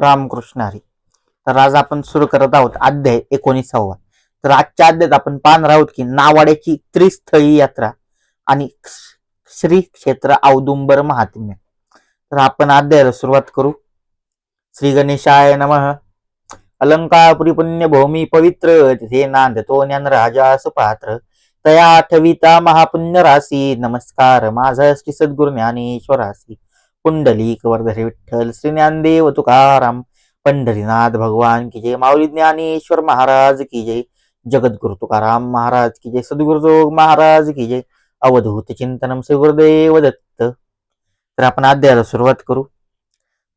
रामकृष्ण हरी. तर आज आपण सुरू करत आहोत अध्याय एकोणीसावा. तर आजच्या अध्यायात आपण पाहणार आहोत की नावाड्याची त्रिस्थळी यात्रा आणि श्री क्षेत्र औदुंबर महात्म्य. तर आपण अध्यायाला सुरुवात करू. श्री गणेशाय नमः. अलंकापुरी पुण्य भूमी पवित्र तिथे नांदतो ज्ञान राजा सुपात्र. तया आठविता महापुण्य राशी नमस्कार. माझा श्री सद्गुरु ज्ञानेश्वरासी पुंडलिक वर्धरे विठ्ठल श्री ज्ञानदेव तुकाराम पंढरीनाथ भगवान की जय माऊली ज्ञानेश्वर महाराज की जय जगद्गुरु तुकाराम महाराज की जय सद्गुरुजोग महाराज की जय अवधूत चिंतनम श्री गुरुदेव दत्त. तर आपण अध्यायाला सुरुवात करू.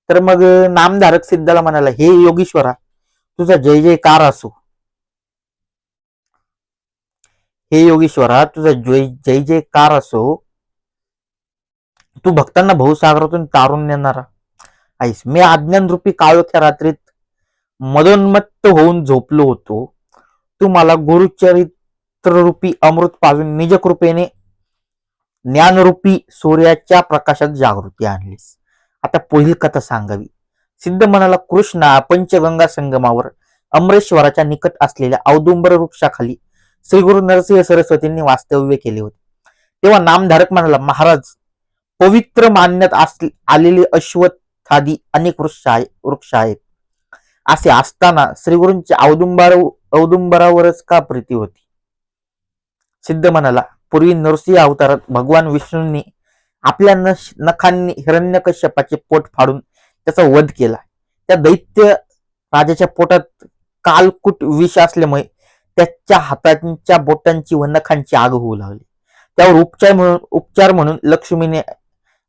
तर मग नामधारक सिद्धाला म्हणाला हे योगीश्वरा तुझा जय जयकार असो. हे योगीश्वरा तुझा जय जय जयकार असो. तू भक्तांना भाऊसागरातून तारून नेणारा. आईस मी अज्ञान रूपी काळोख्या रात्रीत मदोन्मत्त होऊन झोपलो होतो. तू मला गुरुचरित्र रूपी अमृत पाजून निज कृपेने ज्ञानरूपी सूर्याच्या प्रकाशात जागृती आणलीस. आता पुढील कथा सांगावी. सिद्ध म्हणाला कृष्णा पंचगंगा संगमावर अमरेश्वराच्या निकट असलेल्या औदुंबर वृक्षाखाली श्री गुरु नरसिंह सरस्वतींनी वास्तव्य केले होते. तेव्हा नामधारक म्हणाला महाराज पवित्र मानण्यात आलेली आलेले अश्वत्थादी अनेक वृक्ष आहे वृक्ष आहेत. असे असताना श्रीगुरूंच्या औदुंबर औदुंबरावरच का प्रीती होती? सिद्ध म्हणाला पूर्वी नरसिंह अवतारात भगवान विष्णूंनी आपल्या नश- नखांनी हिरण्यकश्यपाचे पोट फाडून त्याचा वध केला. त्या दैत्य राजाच्या पोटात कालकुट विष असल्यामुळे त्याच्या हातांच्या बोटांची व नखांची आग होऊ लागली. त्यावर उपचार म्हणून उपचार म्हणून लक्ष्मीने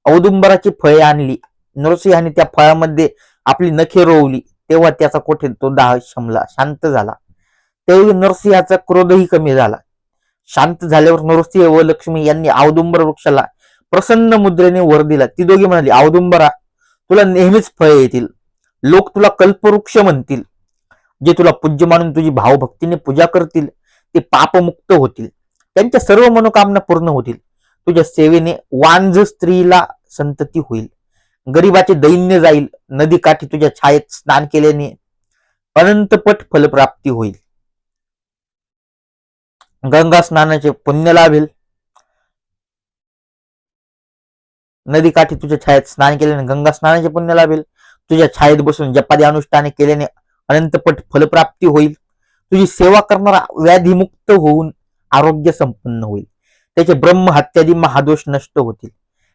औदुंबराची फळे आणली. नरसिंहाने त्या फळामध्ये आपली नखे रोवली. तेव्हा त्याचा कोठे तो दाह शमला. शांत झाला. त्यावेळी नरसिंहाचा क्रोधही कमी झाला. शांत झाल्यावर नरसिंह व लक्ष्मी यांनी औदुंबर वृक्षाला प्रसन्न मुद्रेने वर दिला. ती दोघी म्हणाली औदुंबरा तुला नेहमीच फळे येतील. लोक तुला कल्पवृक्ष म्हणतील. जे तुला पूज्य मानून तुझी भावभक्तीने पूजा करतील ते पापमुक्त होतील. त्यांच्या सर्व मनोकामना पूर्ण होतील. तुझ्या सेवेने वांझ स्त्रीला संतती होईल. गरिबाचे दैन्य जाईल. नदीकाठी तुझ्या छायेत स्नान केल्याने अनंतपट फलप्राप्ती होईल. गंगा स्नानाचे पुण्य लाभेल. नदीकाठी तुझ्या छायेत स्नान केल्याने गंगा स्नानाचे पुण्य लाभेल. तुझ्या छायेत बसून जपादी अनुष्ठाने केल्याने अनंतपट फलप्राप्ती होईल. तुझी सेवा करणारा व्याधीमुक्त होऊन आरोग्य संपन्न होईल. त्याचे ब्रह्म हत्यादी महादोष नष्ट होतील.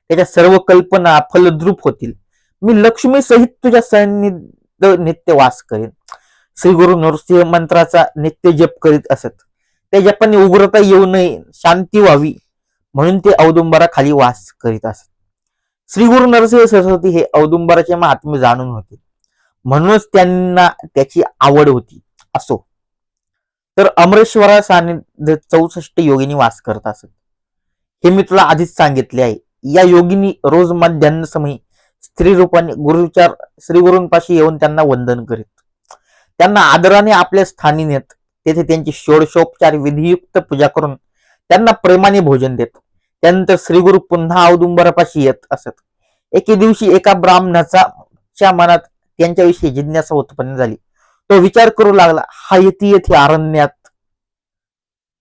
त्याच्या सर्व कल्पना फलद्रूप होतील. मी लक्ष्मी सहित तुझ्या सन्निध नित्य वास करेन. श्री गुरु नरसिंह मंत्राचा नित्य जप करीत असत. त्या जपाने उग्रता येऊ नये शांती व्हावी म्हणून ते औदुंबराखाली वास करीत असत. श्री गुरु नरसिंह सरस्वती हे औदुंबराचे महात्म्य जाणून होते. म्हणूनच त्यांना त्याची आवड होती. असो. तर अमरेश्वरा सानिध्य चौसष्ट योगिनी वास करत असत. हे मी तुला आधीच सांगितले आहे. या योगिनी रोज मध्यान्ह समयी स्त्री रूपाने गुरुचार श्री गुरूंपाशी येऊन त्यांना वंदन करीत. त्यांना आदराने आपल्या स्थानी नेत. तेथे त्यांची षोडशोपचार विधियुक्त पूजा करून त्यांना प्रेमाने भोजन देत. त्यानंतर श्रीगुरु पुन्हा औदुंबरापाशी येत असत. एके दिवशी एका ब्राह्मणाचा च्या मनात त्यांच्याविषयी जिज्ञासा उत्पन्न झाली. तो विचार करू लागला हा यती येथे अरण्यात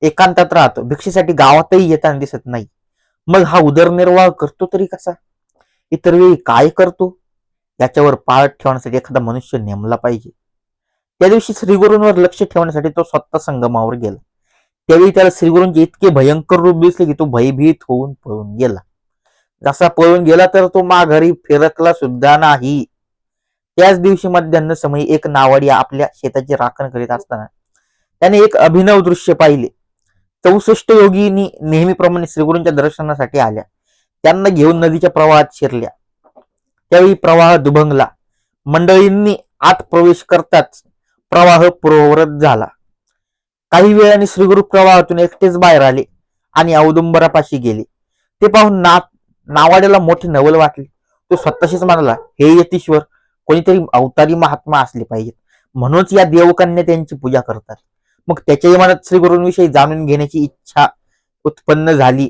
एकांतात राहतो. भिक्षेसाठी गावातही येताना दिसत नाही. मग हा उदरनिर्वाह करतो तरी कसा? इतर वेळी काय करतो? याच्यावर पाळत ठेवण्यासाठी एखादा मनुष्य नेमला पाहिजे. त्या दिवशी श्रीगुरूंवर लक्ष ठेवण्यासाठी तो स्वतः संगमावर गेला. त्यावेळी त्याला श्रीगुरूंचे इतके भयंकर रूप दिसले की तो भयभीत होऊन पळून गेला. जसा पळून गेला तर तो माघारी फिरकला सुद्धा नाही. त्याच दिवशी मध्यान्ह समयी एक नावाडी आपल्या शेताची राखण करीत असताना त्याने एक अभिनव दृश्य पाहिले. चौसष्ट योगिनी नेहमीप्रमाणे श्रीगुरूंच्या दर्शनासाठी आल्या. त्यांना घेऊन नदीच्या प्रवाहात शिरल्या. त्यावेळी प्रवाह दुभंगला. मंडळींनी आत प्रवेश करताच प्रवाह पूर्ववत झाला. काही वेळाने श्रीगुरु प्रवाहातून एकटेच बाहेर आले आणि औदुंबरापाशी गेले. ते पाहून ना नावाड्याला मोठे नवल वाटले. तो स्वतःशीच म्हणाला हे यतीश्वर कोणीतरी अवतारी महात्मा असले पाहिजेत. म्हणूनच या देवकन्या त्यांची पूजा करतात. मग त्याच्याही मनात श्रीगुरूंविषयी जाणून घेण्याची इच्छा उत्पन्न झाली.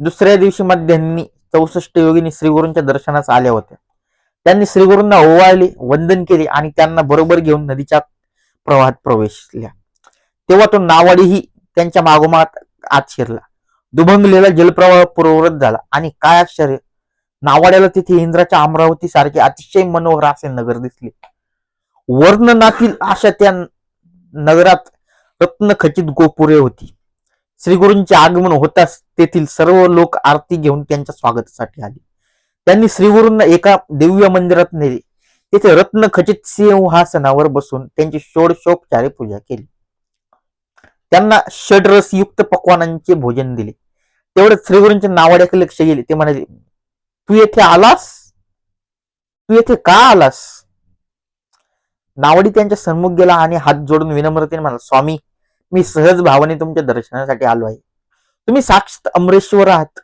दुसऱ्या दिवशी मध्यांनी चौसष्ट योगिनी श्रीगुरूंच्या दर्शनास आल्या होत्या. त्यांनी श्रीगुरूंना ओवाळले वंदन केले आणि त्यांना बरोबर घेऊन नदीच्या प्रवाहात प्रवेशल्या. तेव्हा तो नावाडीही त्यांच्या मागोमाग आत शिरला. दुभंगलेला जलप्रवाह पूर्ववत झाला आणि काय आश्चर्य! नावाड्याला तिथे इंद्राच्या अमरावती सारखे अतिशय मनोहर असे नगर दिसले. वर्णनातील अशा त्या नगरात रत्नखचित गोपुरे होती. श्रीगुरूंचे आगमन होताच तेथील सर्व लोक आरती घेऊन त्यांच्या स्वागतासाठी आले. त्यांनी श्रीगुरूंना एका दिव्य मंदिरात नेले. तेथे रत्नखचित सिंहासनावर बसून त्यांची षोडशोपचारे पूजा केली. त्यांना षडरसयुक्त पक्वानांचे भोजन दिले. तेवढं श्रीगुरूंच्या नावाड्याकडे लक्ष गेले. ते म्हणाले तू येथे आलास? तू येथे का आलास? नावडी त्यांच्या सन्मुख गेला आणि हात जोडून विनम्रतेने म्हणाला स्वामी मी सहज भावाने तुमच्या दर्शनासाठी आलो आहे. तुम्ही साक्षात अमरेश्वर आहात.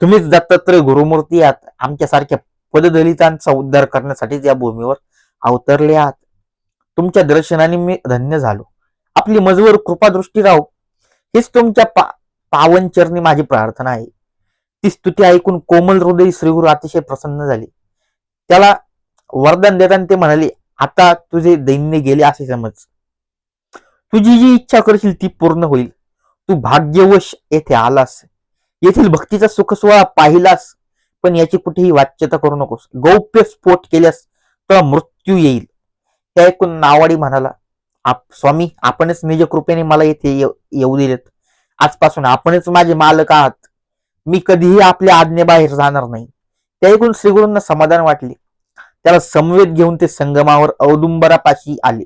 तुम्हीच दत्तात्रय गुरुमूर्ती आहात. आमच्यासारख्या पददलितांचा उद्धार करण्यासाठीच या भूमीवर अवतरले आहात. तुमच्या दर्शनाने मी धन्य झालो. आपली मजवर कृपादृष्टी राहो. हीच तुमच्या पा पावनचरणी माझी प्रार्थना आहे. ती स्तुती ऐकून कोमल हृदय श्रीगुरु अतिशय प्रसन्न झाले. त्याला वरदान देताना ते म्हणाले आता तुझे दैन्य गेले असे समज तुझी जी इच्छा करशील ती पूर्ण होईल. तू भाग्यवश येथे आलास. येथील भक्तीचा सुखसोहळा पाहिलास. पण याची कुठेही वाच्यता करू नकोस. गौप्य स्फोट केल्यास तुला मृत्यू येईल. त्या ऐकून नावाडी म्हणाला आप स्वामी आपणच निज कृपेने मला येथे येऊ येऊ दिलेत. आजपासून आपणच माझे मालक आहात. मी कधीही आपल्या आज्ञेबाहेर जाणार नाही. त्या ऐकून श्रीगुरूंना समाधान वाटले. त्याला समवेत घेऊन ते संगमावर औदुंबरापाशी आले.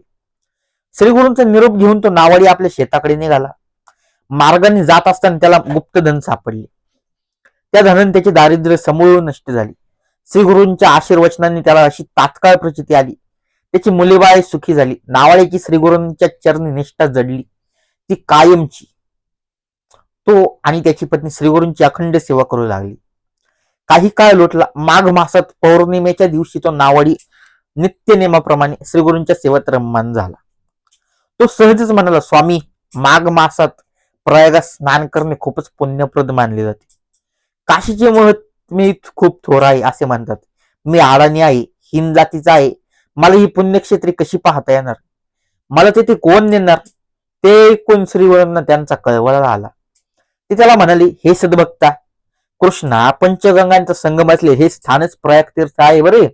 श्रीगुरूंचा निरोप घेऊन तो नावाडी आपल्या शेताकडे निघाला. मार्गाने जात असताना त्याला गुप्त धन सापडले. त्या धनाने त्याचे दारिद्र्य समूळ नष्ट झाले. श्रीगुरूंच्या आशीर्वचनाने त्याला अशी तात्काळ प्रचिती आली. त्याची मुलेबाळे सुखी झाली. नावाड्याची श्रीगुरूंच्या चरणी निष्ठा जडली. ती कायमची. तो आणि त्याची पत्नी श्रीगुरूंची अखंड सेवा करू लागली. काही काळ लोटला. माघ मासात पौर्णिमेच्या दिवशी तो नावाडी नित्य नियमाप्रमाणे श्रीगुरूंच्या सेवेत रममान झाला. तो सहजच म्हणाला स्वामी माघ मासात प्रयागात स्नान करणे खूपच पुण्यप्रद मानले जाते. काशीचे महत्मी खूप थोर आहे असे म्हणतात. मी आडाणी आहे हिंद जातीचा आहे. मला ही पुण्यक्षेत्री कशी पाहता येणार? मला तिथे कोण नेणार? ते कोण श्रीवरांना त्यांचा कळवळा आला. ते त्याला म्हणाले हे सद्भक्ता कृष्णा पंचगंगांचा संगम असले हे स्थानच प्रयाग तीर्थ आहे बरे.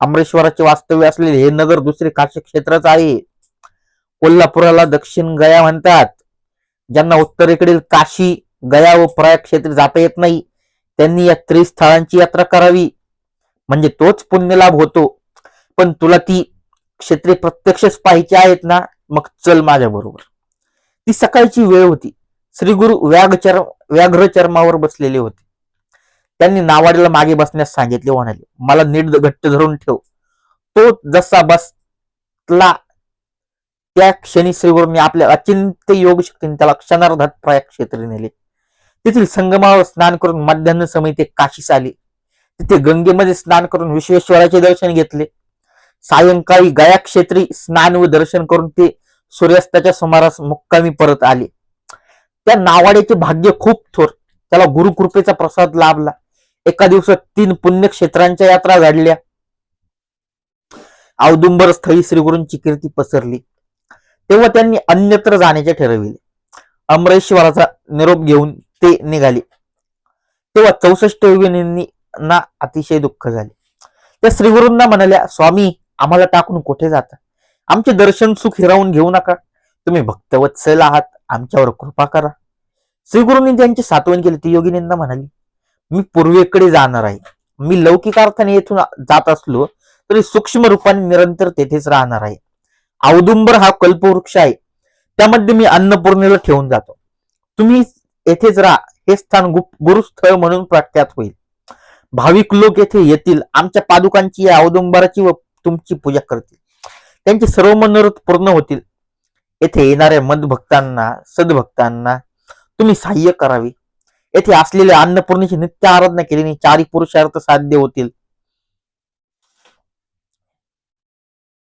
अमरेश्वराचे वास्तव्य असलेले हे नगर दुसरे काशी क्षेत्रच आहे. कोल्हापुराला दक्षिण गया म्हणतात. ज्यांना उत्तरेकडील काशी गया व प्रयाग क्षेत्र जाता येत नाही त्यांनी या त्रिस्थळांची यात्रा करावी. म्हणजे तोच पुण्यलाभ होतो. पण तुला ती क्षेत्रे प्रत्यक्षच पाहायची आहेत ना? मग चल माझ्या बरोबर ती सकाळची वेळ होती. श्रीगुरु व्याघचर व्याघ्रचर्मावर बसलेले होते. त्यांनी नावाडीला मागे बसण्यास सांगितले म्हणाले मला नीट घट्ट धरून ठेव. तो जसा बसला त्या क्षणी श्रीगुरूंनी आपल्या अचिंत्य योग शक्तीने त्याला क्षणार्धात प्रयाग क्षेत्री नेले. तेथील संगमावर स्नान करून मध्यान्ह समय ते काशीस आले. तिथे गंगेमध्ये स्नान करून विश्वेश्वराचे दर्शन घेतले. सायंकाळी गया क्षेत्री स्नान व दर्शन करून ते सूर्यास्ताच्या सुमारास मुक्कामी परत आले. त्या नावाड्याचे भाग्य खूप थोर. त्याला गुरुकृपेचा प्रसाद लाभला. एका दिवसात तीन पुण्यक्षेत्रांच्या यात्रा घडल्या. औदुंबर स्थळी श्रीगुरूंची कीर्ती पसरली. तेव्हा त्यांनी अन्यत्र जाण्याचे ठरविले. अमरेश्वराचा निरोप घेऊन ते निघाले. तेव्हा चौसष्ट ना अतिशय दुःख झाले. त्या श्रीगुरूंना म्हणाल्या स्वामी आम्हाला टाकून कुठे जाता? आमचे दर्शन सुख हिरावून घेऊ नका. तुम्ही भक्तवत्सल आहात. आमच्यावर कृपा करा. श्रीगुरूंनी त्यांची सातवण केली ती योगिनींना म्हणाली मी पूर्वेकडे जाणार आहे. मी लौकिक अर्थाने येथून जात असलो तरी सूक्ष्म रूपाने निरंतर तेथेच राहणार आहे. औदुंबर हा कल्पवृक्ष आहे. त्यामध्ये मी अन्नपूर्णेला ठेवून जातो. तुम्ही येथेच राहा. हे स्थान गुरुस्थळ म्हणून प्रख्यात होईल. भाविक लोक येथे येतील. आमच्या पादुकांची या औदुंबराची व तुमची पूजा करतील. त्यांचे सर्व मनोरथ पूर्ण होतील. येथे येणाऱ्या मदभक्तांना सद्भक्तांना तुम्ही सहाय्य करावे. येथे असलेल्या अन्नपूर्णेची नित्य आराधना केल्याने चारी पुरुषार्थ साध्य होतील.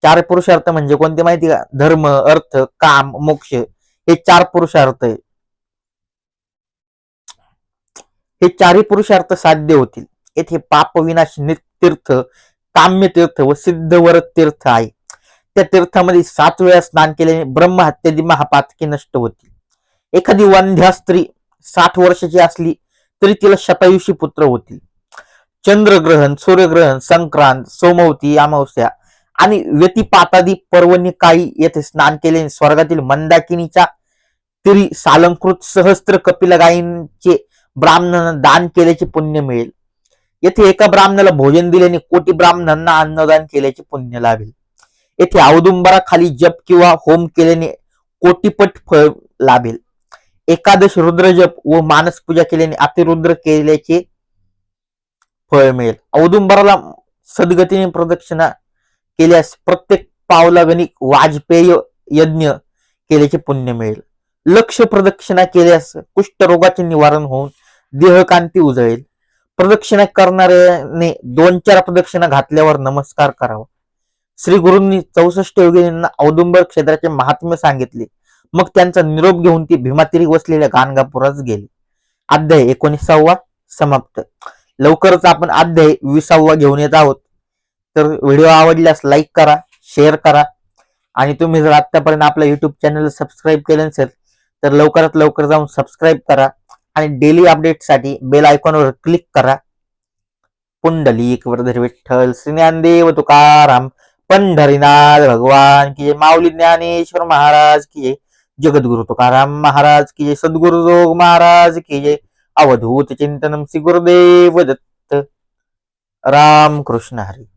चार पुरुषार्थ म्हणजे कोणते माहिती का? धर्म अर्थ काम मोक्ष हे चार पुरुषार्थ आहे. हे चारही पुरुषार्थ साध्य होतील. येथे पापविनाश तीर्थ काम्य तीर्थ व सिद्धवर तीर्थ आहे. त्या तीर्थामध्ये सात वेळा स्नान केल्याने ब्रह्महत्यादी महापातके नष्ट होतील. एखादी वंध्या स्त्री साठ वर्षाची असली तरी तिला शतायुषी पुत्र होतील. चंद्रग्रहण सूर्यग्रहण संक्रांत सोमवती अमावस्या आणि व्यतिपातादी पर्वणी काळी येथे स्नान केले स्वर्गातील मंदाकिनीच्या तरी सालंकृत सहस्त्र कपिल गायींचे ब्राह्मणांना दान केल्याचे पुण्य मिळेल. येथे एका ब्राह्मणाला भोजन दिल्याने कोटी ब्राह्मणांना अन्नदान केल्याचे पुण्य लाभेल. येथे औदुंबराखाली जप किंवा होम केल्याने कोटीपट फळ लाभेल. एकादश रुद्रजप व मानस पूजा केल्याने अतिरुद्र केल्याचे फळ मिळेल. औदुंबराला सद्गतीने प्रदक्षिणा केल्यास प्रत्येक पावलागणिक वाजपेय यज्ञ केल्याचे पुण्य मिळेल. लक्ष प्रदक्षिणा केल्यास कुष्ठरोगाचे निवारण होऊन देहकांती उजळेल. प्रदक्षिणा करणाऱ्याने दोन चार प्रदक्षिणा घातल्यावर नमस्कार करावा. श्री गुरूंनी चौसष्ट योगिनींना औदुंबर क्षेत्राचे महात्म्य सांगितले. मग त्यांचा निरोप घेऊन ती भीमातिरी वसलेल्या गाणगापुरात गेली. अध्याय एकोणीसावा समाप्त. लवकरच आपण अध्याय विसावा घेऊन येत आहोत. तर व्हिडिओ आवडल्यास लाईक करा शेअर करा. आणि तुम्ही जर आत्तापर्यंत आपल्या युट्यूब चॅनल सबस्क्राईब केलं नसेल तर लवकरात लवकर जाऊन सबस्क्राईब करा. आणि डेली अपडेटसाठी बेल आयकॉनवर क्लिक करा. पुंडलिक वरधर विठ्ठल श्री ज्ञानदेव तुकाराम पंढरीनाथ भगवान की माऊली ज्ञानेश्वर महाराज की जगद्गुरु तुकाराम महाराज की जय सद्गुरु जोग महाराज की जय अवधूत चिंतनम श्री गुरुदेव दत्त। राम कृष्ण हरी।